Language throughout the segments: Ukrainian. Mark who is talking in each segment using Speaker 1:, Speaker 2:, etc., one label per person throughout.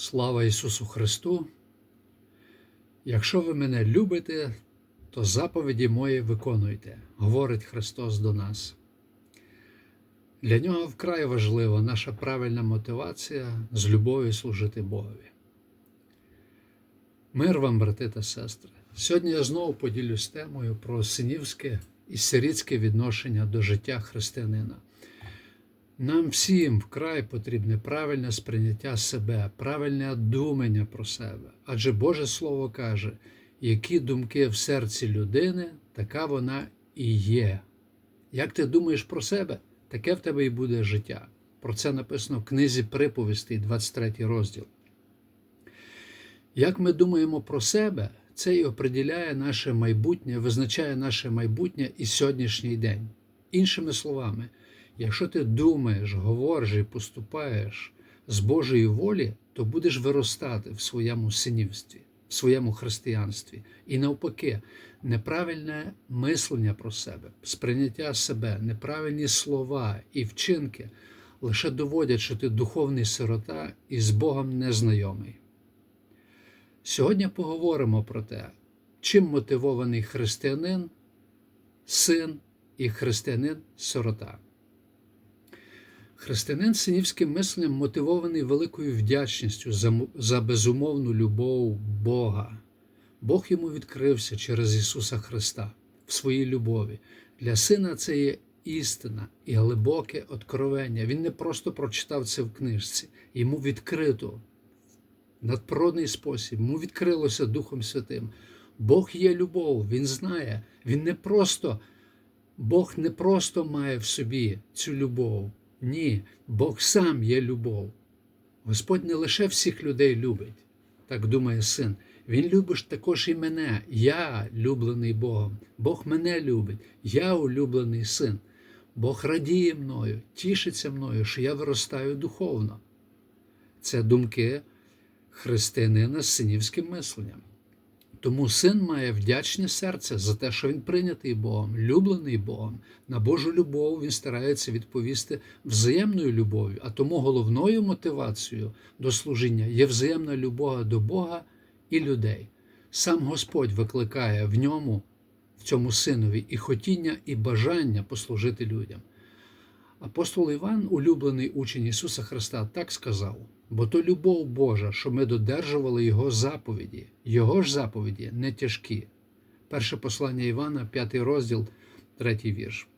Speaker 1: Слава Ісусу Христу! Якщо ви мене любите, то заповіді мої виконуйте, говорить Христос до нас. Для нього вкрай важлива наша правильна мотивація з любов'ю служити Богові. Мир вам, брати та сестри! Сьогодні я знову поділюсь темою про синівське і сирітське відношення до життя християнина. Нам всім вкрай потрібне правильне сприйняття себе, правильне думання про себе. Адже Боже Слово каже, які думки в серці людини, така вона і є. Як ти думаєш про себе, таке в тебе і буде життя. Про це написано в книзі приповістей, 23 розділ. Як ми думаємо про себе, це і определяє наше майбутнє, визначає наше майбутнє і сьогоднішній день. Іншими словами, якщо ти думаєш, говориш і поступаєш з Божої волі, то будеш виростати в своєму синівстві, в своєму християнстві. І навпаки, неправильне мислення про себе, сприйняття себе, неправильні слова і вчинки лише доводять, що ти духовний сирота і з Богом незнайомий. Сьогодні поговоримо про те, чим мотивований християнин, син і християнин-сирота. Християнин синівським мисленням мотивований великою вдячністю за, за безумовну любов Бога. Бог йому відкрився через Ісуса Христа в своїй любові. Для сина це є істина і глибоке откровення. Він не просто прочитав це в книжці, йому відкрито надприродний спосіб, йому відкрилося Духом Святим. Бог є любов, Він знає, Він не просто, Бог не просто має в собі цю любов. Ні, Бог сам є любов. Господь не лише всіх людей любить, так думає син. Він любить також і мене. Я люблений Богом. Бог мене любить, я улюблений син. Бог радіє мною, тішиться мною, що я виростаю духовно. Це думки християнина з синівським мисленням. Тому син має вдячне серце за те, що він прийнятий Богом, люблений Богом. На Божу любов він старається відповісти взаємною любов'ю, а тому головною мотивацією до служіння є взаємна любов до Бога і людей. Сам Господь викликає в ньому, в цьому синові, і хотіння, і бажання послужити людям. Апостол Іван, улюблений учень Ісуса Христа, так сказав: бо то любов Божа, що ми додержували Його заповіді, Його ж заповіді не тяжкі. Перше послання Івана, п'ятий розділ, третій вірш.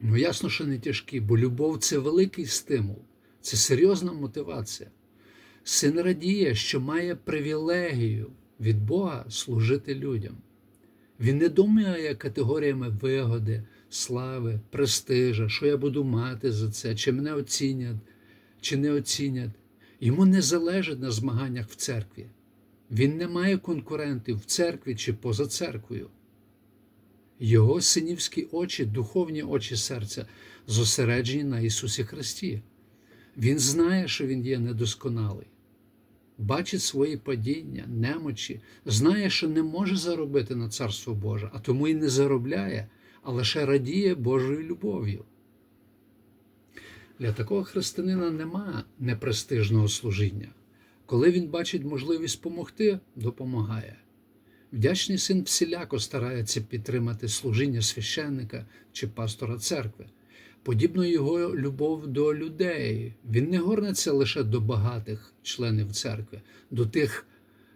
Speaker 1: Ну, ясно, що не тяжкі, бо любов це великий стимул, це серйозна мотивація. Син радіє, що має привілегію від Бога служити людям. Він не думає категоріями вигоди, слави, престижа, що я буду мати за це, чи мене оцінять, чи не оцінять. Йому не залежить на змаганнях в церкві. Він не має конкурентів в церкві чи поза церквою. Його синівські очі, духовні очі серця, зосереджені на Ісусі Христі. Він знає, що Він є недосконалий, бачить свої падіння, немочі, знає, що не може заробити на Царство Боже, а тому і не заробляє, а лише радіє Божою любов'ю. Для такого християнина нема непрестижного служіння. Коли він бачить можливість допомогти, допомагає. Вдячний син всіляко старається підтримати служіння священника чи пастора церкви. Подібно його любов до людей. Він не горнеться лише до багатих членів церкви, до тих,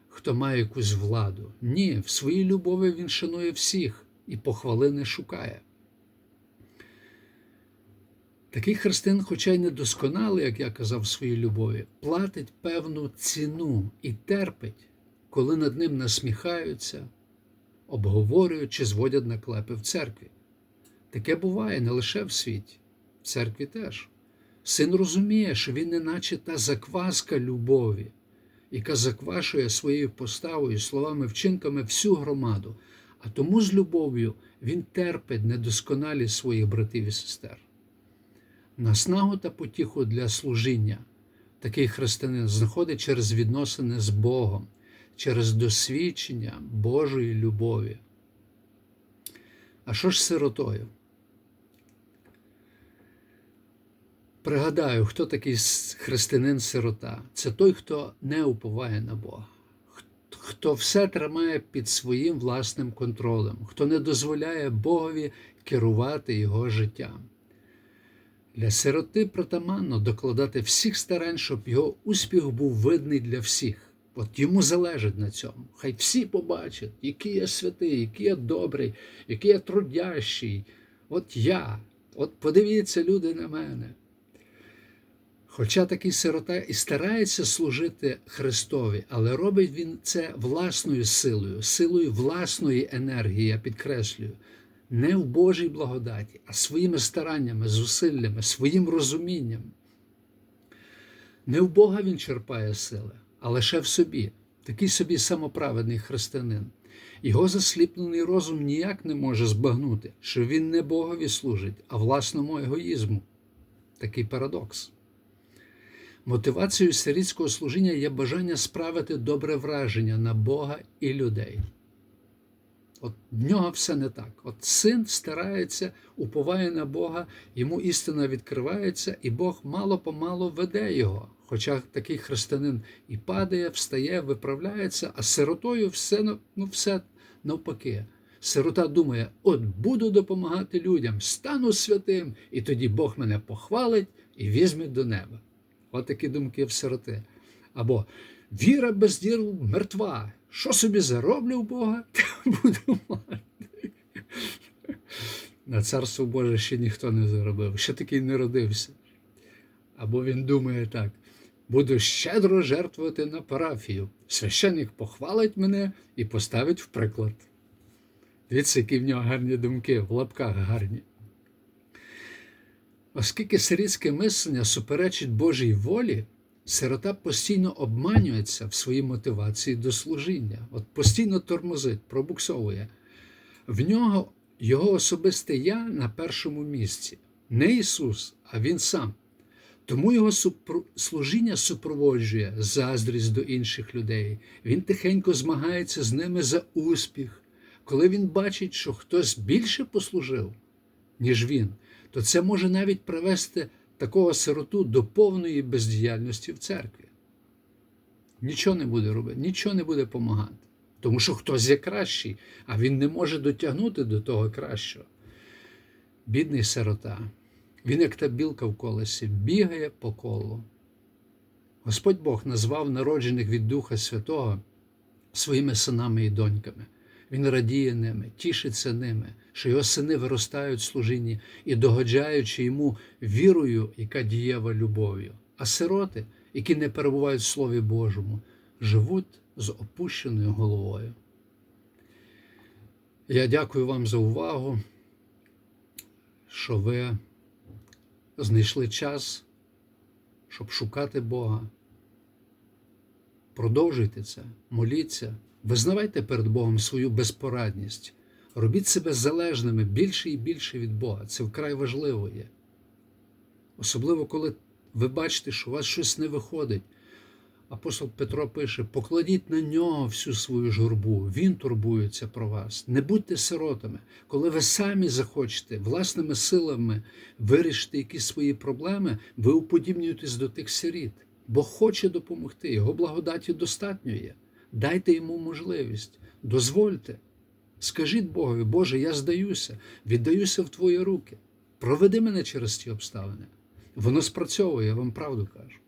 Speaker 1: хто має якусь владу. Ні, в своїй любові він шанує всіх і похвали не шукає. Такий христин, хоча й не досконалий, як я казав в своїй любові, платить певну ціну і терпить, коли над ним насміхаються, обговорюють чи зводять наклепи в церкві. Таке буває не лише в світі, в церкві теж. Син розуміє, що він неначе та закваска любові, яка заквашує своєю поставою, словами, вчинками всю громаду, а тому з любов'ю він терпить недосконалі своїх братів і сестер. Наснагу та потіху для служіння такий християнин знаходить через відносини з Богом, через досвідчення Божої любові. А що ж з сиротою? Пригадаю, хто такий християнин-сирота. Це той, хто не уповає на Бога, хто все тримає під своїм власним контролем, хто не дозволяє Богові керувати його життям. Для сироти притаманно докладати всіх старань, щоб його успіх був видний для всіх. От йому залежить на цьому. Хай всі побачать, який я святий, який я добрий, який я трудящий. От я. От подивіться, люди на мене. Хоча такий сирота і старається служити Христові, але робить він це власною силою, силою власної енергії, я підкреслюю, не в Божій благодаті, а своїми стараннями, зусиллями, своїм розумінням. Не в Бога він черпає сили, а лише в собі, такий собі самоправедний християнин. Його засліплений розум ніяк не може збагнути, що він не Богові служить, а власному егоїзму. Такий парадокс. Мотивацією сирітського служіння є бажання справити добре враження на Бога і людей. От в нього все не так. От син старається, уповає на Бога, йому істина відкривається, і Бог мало-помалу веде його. Хоча такий християнин і падає, встає, виправляється, а сиротою все, ну, все навпаки. Сирота думає: от буду допомагати людям, стану святим, і тоді Бог мене похвалить і візьме до неба. От такі думки в сироти. Або віра без діл мертва. Що собі зароблю в Бога, те буду мати. На царство Боже ще ніхто не заробив, ще такий не родився. Або він думає так: буду щедро жертвувати на парафію. Священник похвалить мене і поставить в приклад. Дивіться, які в нього гарні думки, в лапках гарні. Оскільки сирітське мислення суперечить Божій волі, сирота постійно обманюється в своїй мотивації до служіння, от постійно тормозить, пробуксовує. В нього його особисте я на першому місці, не Ісус, а Він сам. Тому його служіння супроводжує заздрість до інших людей. Він тихенько змагається з ними за успіх. Коли він бачить, що хтось більше послужив, ніж він, то це може навіть привести такого сироту до повної бездіяльності в церкві. Нічого не буде робити, нічого не буде допомагати. Тому що хтось є кращий, а він не може дотягнути до того кращого. Бідний сирота. Він, як та білка в колесі, бігає по колу. Господь Бог назвав народжених від Духа Святого своїми синами і доньками. Він радіє ними, тішиться ними, що його сини виростають в служінні і догоджаючи йому вірою, яка дієва любов'ю. А сироти, які не перебувають в Слові Божому, живуть з опущеною головою. Я дякую вам за увагу, що ви знайшли час, щоб шукати Бога. Продовжуйте це, моліться, визнавайте перед Богом свою безпорадність, робіть себе залежними більше і більше від Бога. Це вкрай важливо є. Особливо, коли ви бачите, що у вас щось не виходить. Апостол Петро пише: покладіть на нього всю свою журбу, він турбується про вас. Не будьте сиротами. Коли ви самі захочете власними силами вирішити якісь свої проблеми, ви уподібнюєтесь до тих сиріт. Бог хоче допомогти, його благодаті достатньо є. Дайте йому можливість, дозвольте. Скажіть Богові, Боже, я здаюся, віддаюся в Твої руки. Проведи мене через ті обставини. Воно спрацьовує, я вам правду кажу.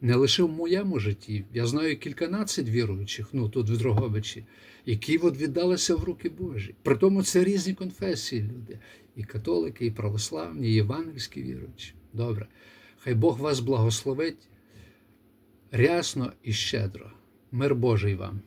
Speaker 1: Не лише в моєму житті. Я знаю кільканадцять віруючих, ну тут в Дрогобичі, які от віддалися в руки Божі. Притому це різні конфесії люди. І католики, і православні, і євангельські віруючі. Добре. Хай Бог вас благословить рясно і щедро. Мир Божий вам.